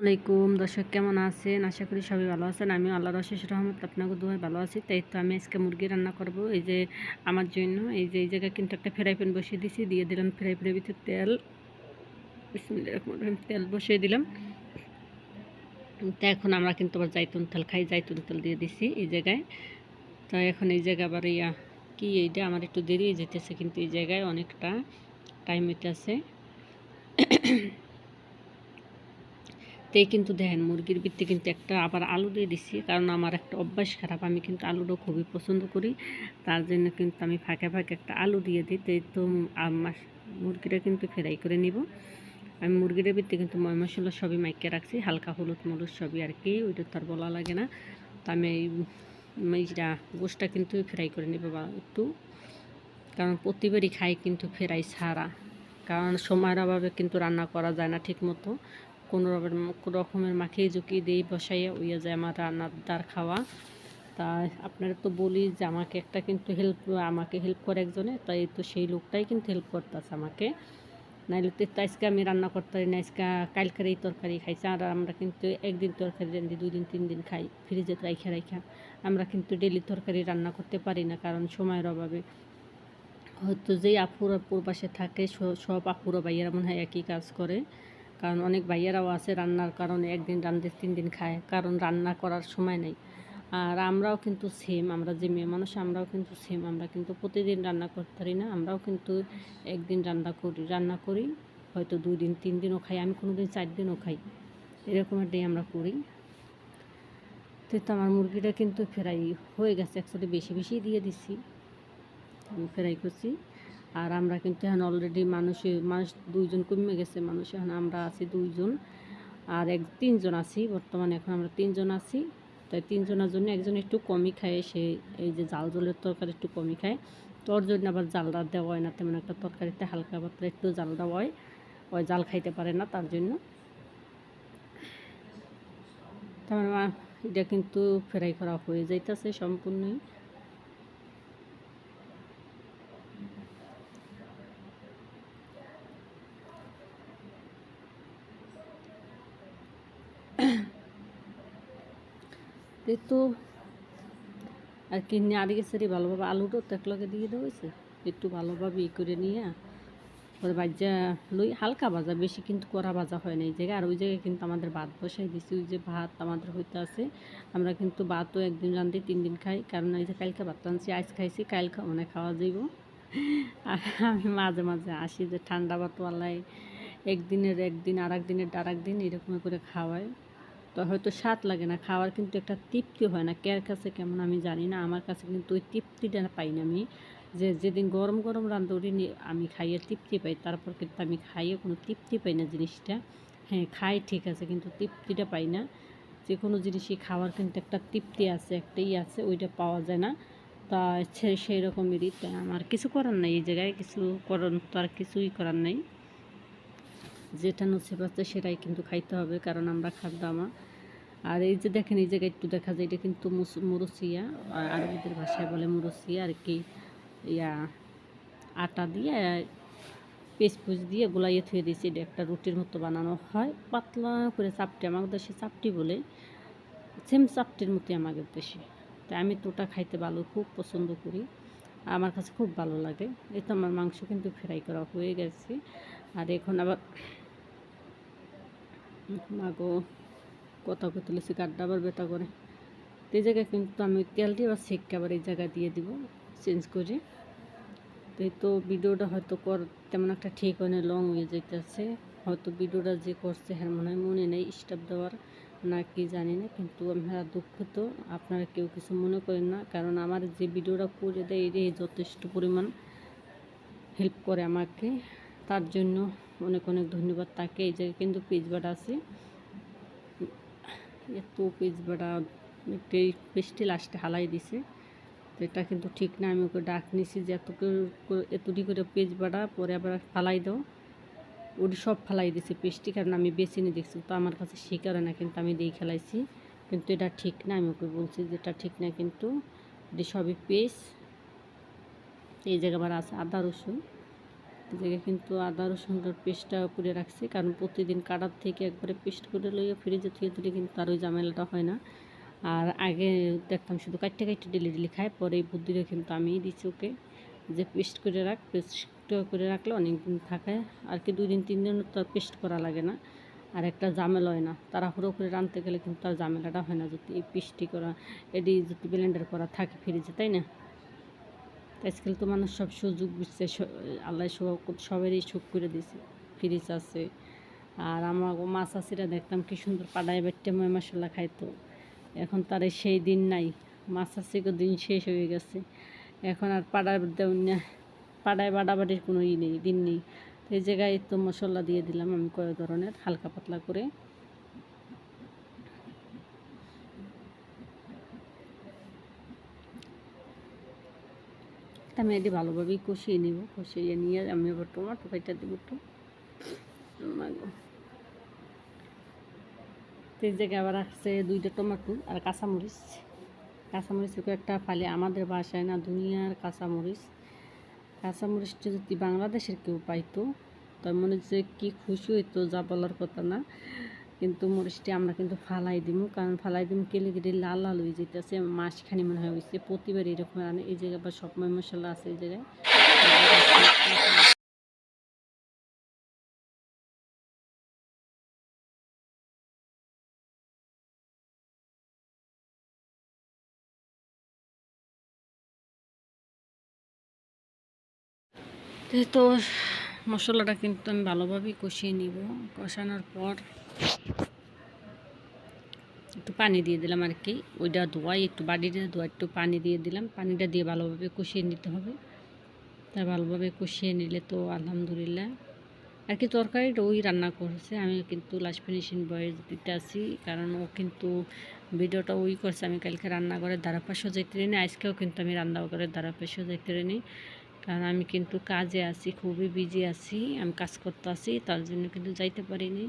আলাইকুম দর্শক, কেমন আছেন? আশা করি সবাই ভালো আছেন। আমি আল্লাহ রশেষ রহমত আপনাকে দুয়ায় ভালো আছি। তাই তো আমি আজকে মুরগি রান্না করব। এই যে আমার জন্য, এই যে এই জায়গায় কিন্তু একটা ফ্রাই প্যান বসিয়ে দিয়েছি দিয়ে দিলাম ফ্রাই প্যানের ভিতরে তেল। তেল বসিয়ে দিলাম। তো এখন আমরা কিন্তু আবার জাইতুন তেল খাই। জাইতুন তেল দিয়ে দিছি এই জায়গায়। তো এখন এই জায়গা আবার ইয়া, কি এইটা? আমার একটু দেরি যেতেছে কিন্তু এই জায়গায় অনেকটা টাইম হইতেছে। তেই কিন্তু দেখেন মুরগির ভিত্তি কিন্তু একটা আবার আলু দিয়ে দিছি, কারণ আমার একটা অভ্যাস খারাপ, আমি কিন্তু আলুটা খুবই পছন্দ করি, তার জন্য কিন্তু আমি ফাঁকে ফাঁকে একটা আলু দিয়ে দিই তো আমার মুরগিটা কিন্তু ফ্রাই করে নিব। আমি মুরগিটার ভিত্তি কিন্তু ময় মশলা সবই মাইকে রাখছি, হালকা হলুদ মরুচ সবই আর কি, ওইটা তো আর বলা লাগে না। তো আমি এই এইটা গোষ্ঠটা কিন্তু ফ্রাই করে নিব বা একটু, কারণ প্রতিবারই খাই কিন্তু ফেরাই ছাড়া, কারণ সময়ের অভাবে কিন্তু রান্না করা যায় না ঠিক মতো কোনো রকমের রকমের মাখিয়ে ঝুঁকিয়ে দিই, বসাইয়া উইয়া যায় আমার রান্নার দার খাওয়া। তা আপনারা তো বলি যে আমাকে একটা কিন্তু হেল্প আমাকে হেল্প করে একজনে, তাই তো সেই লোকটাই কিন্তু হেল্প করতেছে আমাকে। নাইলে তো আজকে আমি রান্না করতে পারি না, আজকে কালকের এই তরকারি খাইছি, আর আমরা কিন্তু একদিন তরকারি রান্ধি দুই দিন, তিন দিন খাই ফ্রিজে রাইখা রাইখা। আমরা কিন্তু ডেলি তরকারি রান্না করতে পারি না কারণ সময়ের অভাবে। হয়তো যেই আপুর পাশে থাকে সব আপুরা ভাইয়েরা মনে হয় একই কাজ করে। কারণ অনেক ভাইয়েরাও আছে রান্নার কারণে একদিন রান্ধে তিন দিন খায়, কারণ রান্না করার সময় নেই। আর আমরাও কিন্তু সেম আমরা যে মেয়ে মানুষ, আমরাও কিন্তু সেম আমরা কিন্তু প্রতিদিন রান্না করতে পারি না, আমরাও কিন্তু একদিন রান্না করি রান্না করি, হয়তো দুই দিন, তিন দিনও খাই, আমি কোনো দিন চার দিনও খাই। এরকম একটাই আমরা করি। তো আমার মুরগিটা কিন্তু ফ্রাই হয়ে গেছে অ্যাকচুয়ালি বেশি বেশি দিয়ে দিছি আমি ফ্রাই করছি। আর আমরা কিন্তু এখন অলরেডি মানুষে, মানুষ দুইজন কমে গেছে, মানুষ এখন আমরা আছি দুইজন। আর এক, তিনজন আছি, বর্তমানে এখন আমরা তিনজন আছি। তাই তিনজনের জন্য একজন একটু কমই খায়, সে এই যে জাল জলের তরকারি একটু কমই খায়। তোর জন্য আবার জালটা দেওয়া হয় না, তেমন একটা তরকারিতে হালকা পাতলা একটু জাল দেওয়া হয়। ওই জাল খাইতে পারে না তার জন্য। তার মানে এটা কিন্তু ফ্রাই করা হয়ে যাইতেছে সম্পূর্ণই। তো, আর কি নাড়ি গেছে রে ভালোভাবে আলুটাও তো একলগে দিয়ে দেওয়া একটু ভালোভাবে ই করে নিয়ে পরে ভাজা লই, হালকা ভাজা, বেশি কিন্তু কড়া ভাজা হয় না এই জায়গায়। আর ওই জায়গায় কিন্তু আমাদের ভাত বসাই দিছি, ওই যে ভাত আমাদের হইতে আছে। আমরা কিন্তু ভাতও একদিন রান্ধি তিন দিন খাই, কারণ এই যে কালকে ভাত রাঁধছি, আজ খাইছি কাল মানে খাওয়া যাইব। আর আমি মাঝে মাঝে আসি যে ঠান্ডা ভাতওয়ালাই একদিনের একদিন আর একদিনের আর একদিন এরকম করে খাওয়াই। তো হয়তো স্বাদ লাগে না, খাওয়ার কিন্তু একটা তৃপ্তি হয় না। কের কাছে কেমন আমি জানি না, আমার কাছে কিন্তু ওই তৃপ্তিটা পাই না আমি যে যেদিন গরম গরম রান্ধরি আমি খাইয়ে তৃপ্তি পাই, তারপর কিন্তু আমি খাইয়ে কোনো তৃপ্তি পাই না জিনিসটা। হ্যাঁ খাই ঠিক আছে কিন্তু তৃপ্তিটা পাই না। যে কোনো জিনিসই খাওয়ার কিন্তু একটা তৃপ্তি আছে, একটা ই আছে, ওইটা পাওয়া যায় না। তা সেই রকমেরই আমার কিছু করার নাই এই জায়গায়, কিছু করার তো আর কিছুই করার নেই। যেটা নসিব আছে সেটাই কিন্তু খাইতে হবে, কারণ আমরা খাদ্য আমার আর এই যে দেখেন, এই জায়গায় একটু দেখা যায়, এটা কিন্তু মুরসিয়া, আর আরবিদের ভাষায় বলে মুরসিয়া, আর কি, ইয়া, আটা দিয়ে পুষ দিয়ে গোলাইয়ে থুয়ে দিয়েছি। এটা একটা রুটির মতো বানানো হয়, পাতলা করে চাপটি, আমাদের দেশে চাপটি বলে সেম চাপটির মতোই আমাদের দেশে। তাই আমি তো ওটা খাইতে ভালো, খুব পছন্দ করি। আমার কাছে খুব ভালো লাগে। এই তো আমার মাংস কিন্তু ফ্রাই করা হয়ে গেছে। আর এখন আবার মাগো, কথা কই তুলেছি গাড্ডা আবার বেতা করে। তো এই জায়গায় কিন্তু আমি তেলটি আবার সেককে আবার এই জায়গায় দিয়ে দিব চেঞ্জ করে। তো তো ভিডিওটা হয়তো কর, তেমন একটা ঠিক হয় না লং হয়ে যাইতেছে। হয়তো ভিডিওটা যে করছে হ্যাঁ মনে হয় মনে নেই স্টাফ দেওয়ার, না কি জানি না, কিন্তু আমরা দুঃখিত। আপনারা কেউ কিছু মনে করেন না, কারণ আমার যে ভিডিওটা করে দেয়, এটাই যথেষ্ট পরিমাণ হেল্প করে আমাকে। তার জন্য অনেক অনেক ধন্যবাদ তাকে। এই জায়গায় কিন্তু পেজ বাটা আছে। এত পেজ বাটা একটু পেস্টি লাস্টে হালাই দিছে। তো এটা কিন্তু ঠিক না, আমি ওকে ডাক নিছি যে এত এতটি করে পেজ বাটা পরে আবার ফালাই দাও। ওটি সব ফালাই দিছে পেস্টি, কারণ আমি বেছে নিয়ে দেখছি তো আমার কাছে শিকারে না, কিন্তু আমি দিয়ে খেলাইছি। কিন্তু এটা ঠিক না, আমি ওকে বলছি যে এটা ঠিক না, কিন্তু এটি সবই পেস্ট। এই জায়গা আবার আছে আদা রসুন। জায়গায় কিন্তু আদা রসুনটার পেস্টটা করে রাখছি। কারণ প্রতিদিন কাটার থেকে একবারে পেস্ট করে লইয়া ফ্রিজে থুয়ে দিলে কিন্তু আর ওই ঝামেলাটা হয় না। আর আগে দেখতাম শুধু কাটতে কাটতে ডেলি ডেলি খায়, পরে এই বুদ্ধিটা কিন্তু আমিই দিচ্ছি ওকে যে পেস্ট করে রাখ পেস্ট করে রাখলে অনেক দিন থাকে। আর কি দুই দিন, তিন দিন তো পেস্ট করা লাগে না। আর একটা জামেলা হয় না। তাড়াহুড়ো করে রাঁধতে গেলে কিন্তু তার জামেলাটা হয় না। যদি এই পেস্টটি করা এটি যদি ব্লেন্ডার করা থাকে ফ্রিজে, তাই না? আজকাল তো মানুষ সব সুযোগ বুঝছে আল্লাহ সব সবেরই সুখ করে দিছে। ফ্রিজ আছে। আর আমার মাছ আছিরা দেখতাম কি সুন্দর পাড়ায় বেটে ময় মশলা খাইতো। এখন তার সেই দিন নাই। মাছ আছে দিন শেষ হয়ে গেছে। এখন আর পাড়ায় পাড়ায় বাড়াবাড়ির কোনো ই নেই, দিন নেই। এই জায়গায় তো মশলা দিয়ে দিলাম আমি কয়েক ধরনের, হালকা পাতলা করে। আমি এটি ভালোভাবেই কষিয়ে নিব। কষিয়ে নিয়ে আমি আবার টমাটো কাইটা দেবো একটু। জায়গায় আবার আসছে দুইটা টমাটো আর কাঁচামরিচ। কাঁচামরিচ একটা ফালে আমাদের বাসায় না দুনিয়ার কাঁচামরিচ। কাঁচামরিচটা যদি বাংলাদেশের কেউ পাইতো, তার মনে হচ্ছে কি খুশি হইতো যা বলার কথা না। কিন্তু মরিচটি আমরা কিন্তু ফালাই দিব, কারণ ফালাই দিব কেলে কেটে লাল লাল হয়ে যেতেছে মাসখানি মনে হয় হয়েছে প্রতিবার এরকম। এই জায়গায় আবার সব মশলা আছে এই জায়গায়। তো মশলাটা কিন্তু আমি ভালোভাবেই কষিয়ে নিব। কষানোর পর একটু পানি দিয়ে দিলাম আর কি। ওইটা ধোয়াই, একটু বাড়িটা ধোয়া, একটু পানি দিয়ে দিলাম। পানিটা দিয়ে ভালোভাবে কষিয়ে নিতে হবে। তাই ভালোভাবে কষিয়ে নিলে তো আলহামদুলিল্লাহ। আর কি তরকারিটা ওই রান্না করেছে। আমি কিন্তু লাস্ট ফিনিশিং বয়েস দিতে আসি কারণ ও কিন্তু ভিডিওটা ওই করছে, আমি কালকে রান্না করে দ্বারা পাশে যাইতে নিই আজকেও কিন্তু আমি রান্না করে দ্বারা পাশে যাইতে নিই কারণ আমি কিন্তু কাজে আছি, খুবই বিজি আছি, আমি কাজ করতে আছি, তার জন্য কিন্তু যাইতে পারিনি।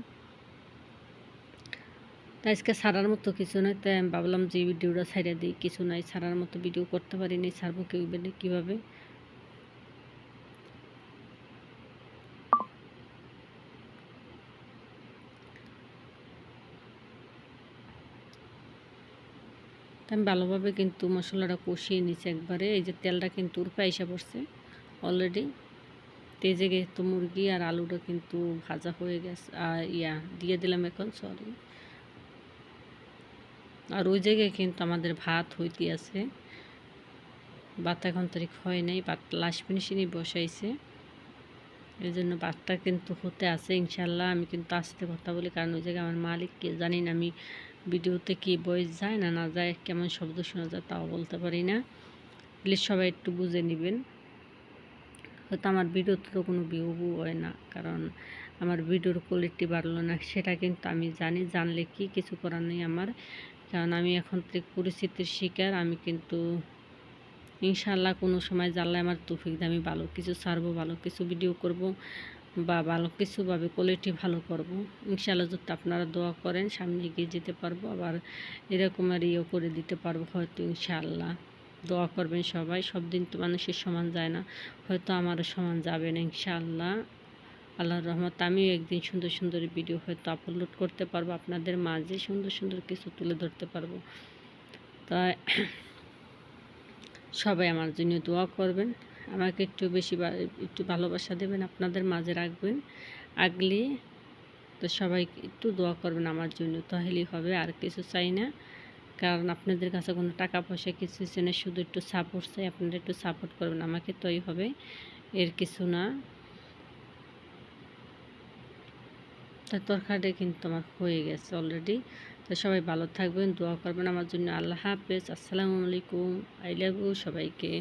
তা আজকে ছাড়ার মতো কিছু নয় তাই আমি ভাবলাম যে ভিডিওটা ছাড়িয়ে দিই। কিছু নাই, ছাড়ার মতো ভিডিও করতে পারিনি ছাড়বো কেউ কীভাবে? আমি ভালোভাবে কিন্তু মশলাটা কষিয়ে নিচ্ছি একবারে, এই যে তেলটা কিন্তু উরপা এসে পড়ছে অলরেডি তেজে গেছে মুরগি আর আলুটা কিন্তু ভাজা হয়ে গেছে আর ইয়া, দিয়ে দিলাম এখন সরি আর ওই জায়গায় কিন্তু আমাদের ভাত হইতে আছে। ভাত এখন তারিখ হয় নাই, ভাত লাস্ট ফিনিশিংই বসাইছে। এই জন্য ভাতটা কিন্তু হতে আছে ইনশাল্লাহ আমি কিন্তু আসতে কথা বলি, কারণ ওই জায়গায় আমার মালিককে জানি না, আমি ভিডিওতে কি বয়স যায় না না যায়, কেমন শব্দ শোনা যায় তাও বলতে পারি না। প্লিজ সবাই একটু বুঝে নেবেন। হয়তো আমার ভিডিওতে তো কোনো ভিউ হয় না, কারণ আমার ভিডিওর কোয়ালিটি বাড়লো না, সেটা কিন্তু আমি জানি, জানলে কি, কিছু করার নেই আমার। কারণ আমি এখন থেকে পরিস্থিতির শিকার। আমি কিন্তু ইনশাল্লাহ কোনো সময় জানলে আমার তুফিক আমি ভালো কিছু ছাড়বো, ভালো কিছু ভিডিও করব বা ভালো কিছুভাবে কোয়ালিটি ভালো করব। ইনশাল্লাহ যদি আপনারা দোয়া করেন, সামনে এগিয়ে যেতে পারব, আবার এরকম আর ইয়ে করে দিতে পারব হয়তো ইনশাল্লাহ দোয়া করবেন সবাই। সব দিন তো মানুষের সমান যায় না, হয়তো আমারও সমান যাবে না ইনশাআল্লাহ। আল্লাহর রহমত আমিও একদিন সুন্দর সুন্দর ভিডিও হয়তো আপলোড করতে পারব, আপনাদের মাঝে সুন্দর সুন্দর কিছু তুলে ধরতে পারব। তাই সবাই আমার জন্য দোয়া করবেন, আমাকে একটু বেশি একটু ভালোবাসা দেবেন, আপনাদের মাঝে রাখবেন। আগলে তো সবাই একটু দোয়া করবেন আমার জন্য, তাহলেই হবে, আর কিছু চাই না। কারণ আপনাদের কাছে কোনো টাকা পয়সা কিছু চাই না, শুধু একটু সাপোর্ট চাই, আপনারা একটু সাপোর্ট করবেন, আমাকে তোই হবে, এর কিছু না। তা তরকারিটা কিন্তু আমার হয়ে গেছে অলরেডি তো সবাই ভালো থাকবেন, দোয়া করবেন আমার জন্য। আল্লাহ হাফেজ। আসসালামু আলাইকুম। আই লাভ ইউ সবাইকে।